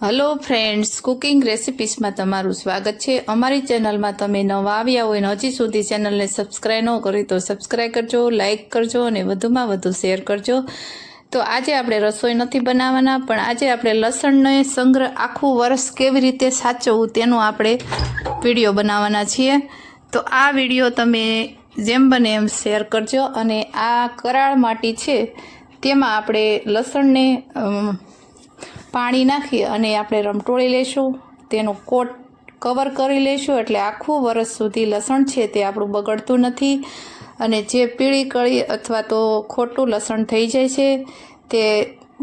Hello friends cooking રેસિપીસમાં તમારું સ્વાગત છે. અમારી ચેનલમાં તમે નવા આવ્યા હોય ને હજી સુધી ચેનલને સબસ્ક્રાઈબ ન કરી તો સબસ્ક્રાઈબ કરજો લાઇક કરજો અને વધુમાં વધુ શેર કરજો. તો આજે આપણે રસોઈ નથી બનાવવાના, પણ આજે આપણે લસણને સંગ્રહ આખું વર્ષ કેવી રીતે સાચવવું તેનું આપણે વીડિયો બનાવવાના છીએ. તો આ વીડિયો તમે જેમ બને એમ શેર કરજો અને આ કરાળ માટી છે, તેમાં આપણે લસણને પાણી નાખી અને આપણે રમટોળી લેશું. તેનું કોટ કવર કરી લેશું એટલે આખું વરસ સુધી લસણ છે તે આપણું બગડતું નથી. અને જે પીળી કળી અથવા તો ખોટું લસણ થઈ જાય છે તે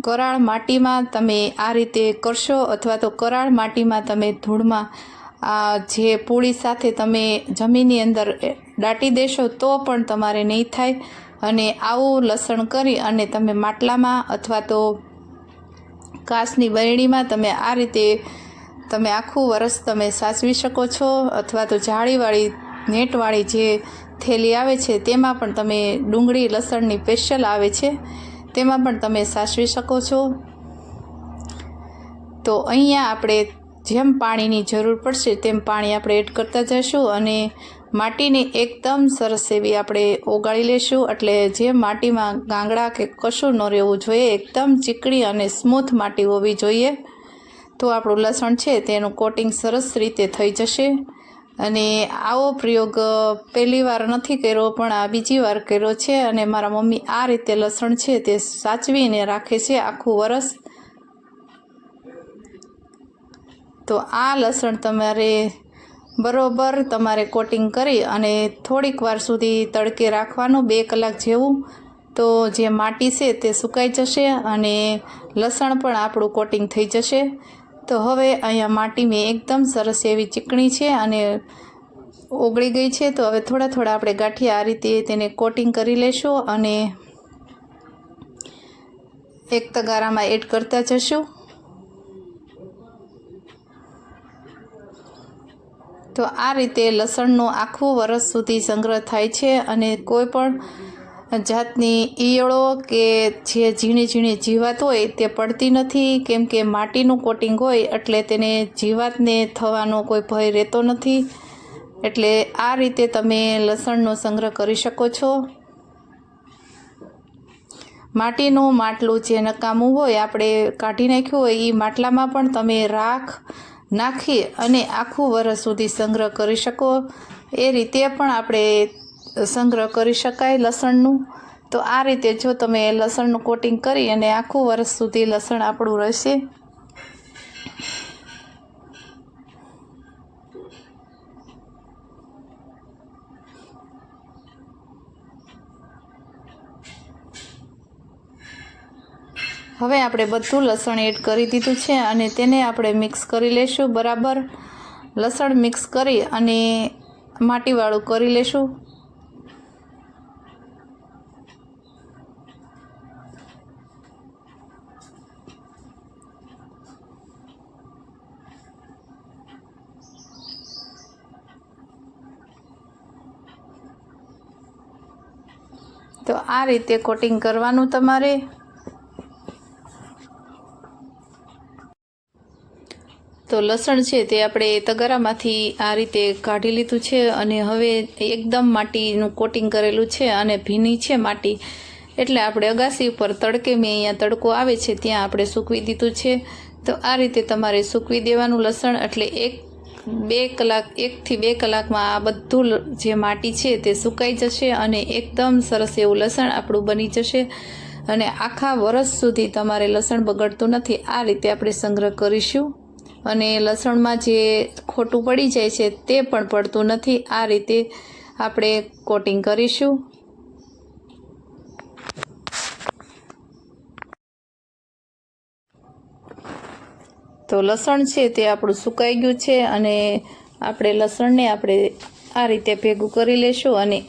કરાળ માટીમાં તમે આ રીતે કરશો અથવા તો કરાળ માટીમાં તમે ધૂળમાં આ જે પૂળી સાથે તમે જમીનની અંદર દાટી દેશો તો પણ તમારે નહીં થાય. અને આવું લસણ કરી અને તમે માટલામાં અથવા તો કાચની બરણીમાં તમે આ રીતે તમે આખું વરસ તમે સાચવી શકો છો અથવા તો જાળીવાળી, નેટવાળી જે થેલી આવે છે, તેમાં પણ તમે ડુંગળી, લસણની સ્પેશિયલ આવે છે, તેમાં પણ તમે સાચવી શકો છો. તો અહીંયા આપણે જેમ પાણીની જરૂર પડશે, તેમ પાણી આપણે એડ કરતા જઈશું અને માટીને એકદમ સરસ એવી આપણે ઓગાળી લેશું. એટલે જે માટીમાં ગાંગડા કે કશું ન રહેવું જોઈએ, એકદમ ચીકણી અને સ્મૂથ માટી હોવી જોઈએ. તો આપણું લસણ છે તેનું કોટિંગ સરસ રીતે થઈ જશે. અને આવો પ્રયોગ પહેલી વાર નથી કર્યો, પણ આ બીજી વાર કર્યો છે. અને મારા મમ્મી આ રીતે લસણ છે તે સાચવીને રાખે છે આખું વરસ. તો આ લસણ તમારે બરોબર તમારે કોટિંગ કરી અને થોડીક વાર સુધી તડકે રાખવાનું, બે કલાક જેવું. તો જે માટી છે તે સુકાઈ જશે અને લસણ પણ આપણું કોટિંગ થઈ જશે. તો હવે અહીંયા માટી મેં એકદમ સરસ એવી ચીકણી છે અને ઓગળી ગઈ છે. તો હવે થોડા થોડા આપણે ગાંઠિયા આ રીતે તેને કોટિંગ કરી લેશું અને એક તગારામાં એડ કરતા જશું. તો આ રીતે લસણનો આખું વરસ સુધી સંગ્રહ થાય છે અને કોઈ પણ જાતની ઈયળો કે જે ઝીણી ઝીણી જીવાત હોય તે પડતી નથી, કેમ કે માટીનું કોટિંગ હોય એટલે તેને જીવાતને થવાનો કોઈ ભય રહેતો નથી. એટલે આ રીતે તમે લસણનો સંગ્રહ કરી શકો છો. માટીનું માટલું જે નકામું હોય, આપણે કાઢી નાખ્યું હોય એ માટલામાં પણ તમે રાખ નાખી અને આખું વરસ સુધી સંગ્રહ કરી શકો. એ રીતે પણ આપણે સંગ્રહ કરી શકાય લસણનું. તો આ રીતે જો તમે લસણનું કોટિંગ કરી અને આખું વરસ સુધી લસણ આપણું રહેશે. હવે આપણે બધું લસણ એડ કરી દીધું છે અને તેને આપણે મિક્સ કરી લેશું, બરાબર? લસણ મિક્સ કરી અને માટીવાળું કરી લેશું. તો આ રીતે કોટિંગ કરવાનું તમારે. તો લસણ છે તે આપણે તગારામાંથી આ રીતે કાઢી લીધું છે અને હવે એકદમ માટીનું કોટિંગ કરેલું છે અને ભીની છે માટી. એટલે આપણે અગાસી ઉપર તડકે મેં અહીંયા તડકો આવે છે ત્યાં આપણે સૂકવી દીધું છે. તો આ રીતે તમારે સૂકવી દેવાનું લસણ એટલે એક, બે કલાક, એકથી બે કલાકમાં આ બધું જે માટી છે તે સુકાઈ જશે અને એકદમ સરસ એવું લસણ આપણું બની જશે. અને આખા વરસ સુધી તમારે લસણ બગડતું નથી. આ રીતે આપણે સંગ્રહ કરીશું. અને લસણમાં જે ખોટું પડી જાય છે તે પણ પડતું નથી. આ રીતે આપણે કોટિંગ કરીશું. તો લસણ છે તે આપણું સુકાઈ ગયું છે અને આપણે લસણને આપણે આ રીતે ભેગું કરી લેશું અને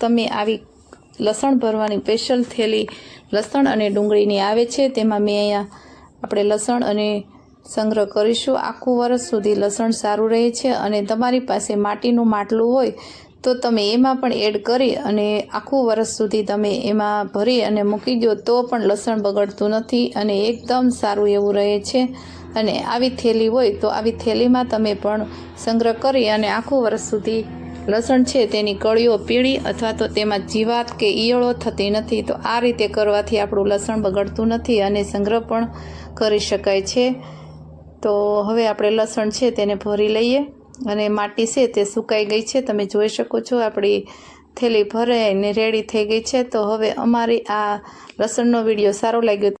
તમે આવી લસણ ભરવાની સ્પેશિયલ થેલી લસણ અને ડુંગળીની આવે છે, તેમાં મેં અહીંયા આપણે લસણ અને સંગ્રહ કરીશું. આખું વરસ સુધી લસણ સારું રહે છે અને તમારી પાસે માટીનું માટલું હોય તો તમે એમાં પણ એડ કરી અને આખું વરસ સુધી તમે એમાં ભરી અને મૂકી દો તો પણ લસણ બગડતું નથી અને એકદમ સારું એવું રહે છે. અને આવી થેલી હોય તો આવી થેલીમાં તમે પણ સંગ્રહ કરી અને આખું વર્ષ સુધી લસણ છે તેની કળીઓ પીળી અથવા તો તેમાં જીવાત કે ઈયળો થતી નથી તો આ રીતે કરવાથી આપણું લસણ બગડતું નથી અને સંગ્રહ પણ કરી શકાય છે. તો હવે આપણે લસણ છે તેને ભરી લઈએ અને માટી છે તે સુકાઈ ગઈ છે. તમે જોઈ શકો છો આપણી થેલી ભરાઈને રેડી થઈ ગઈ છે. તો હવે અમારી આ લસણનો વીડિયો સારો લાગ્યો